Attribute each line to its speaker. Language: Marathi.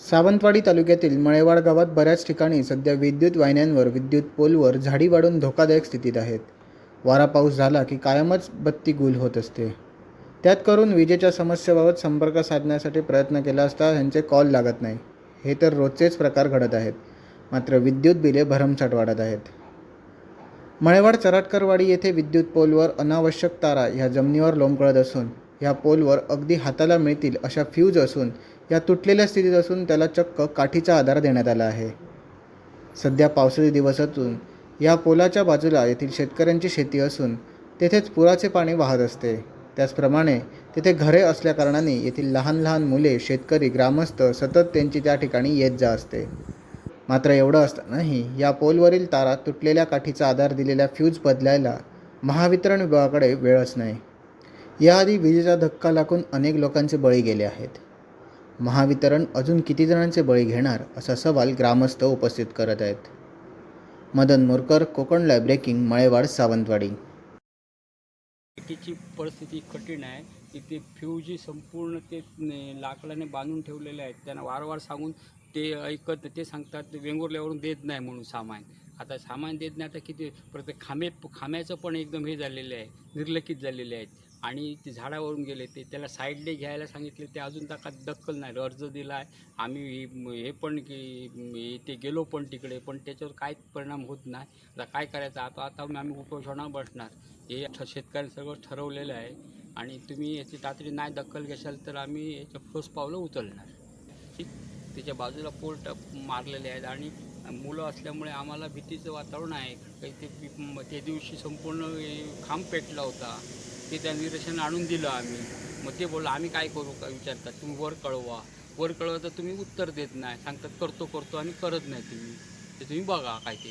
Speaker 1: सावंतवाडी तालुक्यातील मळेवाड गावात बऱ्याच ठिकाणी सध्या विद्युत वाहिन्यांवर विद्युत पोलवर झाडी वाढून धोकादायक स्थितीत आहेत. वारा पाऊस झाला की कायमच बत्ती गुल होत असते. त्यात करून विजेच्या समस्येबाबत संपर्क साधण्यासाठी प्रयत्न केला असता ह्यांचे कॉल लागत नाही. हे तर रोजचेच प्रकार घडत आहेत. मात्र विद्युत बिले भरमसाठ वाढत आहेत. मळेवाड चराटकरवाडी येथे विद्युत पोलवर अनावश्यक तारा ह्या जमिनीवर लोंबकळत असून ह्या पोलवर अगदी हाताला मिळतील अशा फ्यूज असून या तुटलेल्या स्थितीत असून त्याला चक्क काठीचा आधार देण्यात आला आहे. सध्या पावसाचे दिवस असून या पोलाच्या बाजूला येथील शेतकऱ्यांची शेती असून तेथेच पुराचे पाणी वाहत असते. त्याचप्रमाणे तेथे घरे असल्याकारणाने येथील लहान लहान मुले शेतकरी ग्रामस्थ सतत त्यांची त्या ठिकाणी येत जा असते. मात्र एवढं असतानाही या पोलवरील तारा तुटलेल्या काठीचा आधार दिलेल्या फ्यूज बदलायला महावितरण विभागाकडे वेळच नाही. याआधी विजेचा धक्का लागून अनेक लोकांचे बळी गेले आहेत. महावितरण अजून किती जणांचे बळी घेणार असा सवाल ग्रामस्थ उपस्थित करत आहेत. Madan Morkar Konkan live breaking Malewad Sawantwadi.
Speaker 2: शेतीची परिस्थिती कठीण आहे. तिथे फ्यूजी संपूर्ण ते लाकडाने बांधून ठेवलेले आहेत. त्यांना वारंवार सांगून ते ऐकत ते सांगतात वेंगुर्ल्यावरून देत नाही म्हणून सामान. आता सामान देत नाही आता किती प्रत्येक खांबे खांब्याचं पण एकदम हे झालेलं आहे निर्लखित झालेले आहेत आणि ते झाडावरून गेले ते त्याला साईडने घ्यायला सांगितले ते अजून त्या दक्कल नाही अर्ज दिला आहे आम्ही हे- पण की ते गेलो पण तिकडे पण त्याच्यावर काय परिणाम होत नाही. आता काय करायचं आता आता आम्ही उपोषणावर बसणार. हे ठ- शेतकऱ्यांनी सगळं ठरवलेलं आहे. आणि तुम्ही याची तातडी नाही दखल घेशाल तर आम्ही याच्या ठोस पावलं उचलणार. ठीक? त्याच्या बाजूला पोर्ट मारलेले आहेत आणि मुलं असल्यामुळे आम्हाला भीतीचं वातावरण आहे. काही ते त्या दिवशी संपूर्ण खांब पेटला होता. ते त्या निरसन आणून दिलं आम्ही. मग ते बोललं आम्ही काय करू का? विचारतात. तुम्ही वर कळवा. वर कळवा तर तुम्ही उत्तर देत नाही. सांगतात करतो करतो. आणि करत नाही तुम्ही. ते तुम्ही बघा काय ते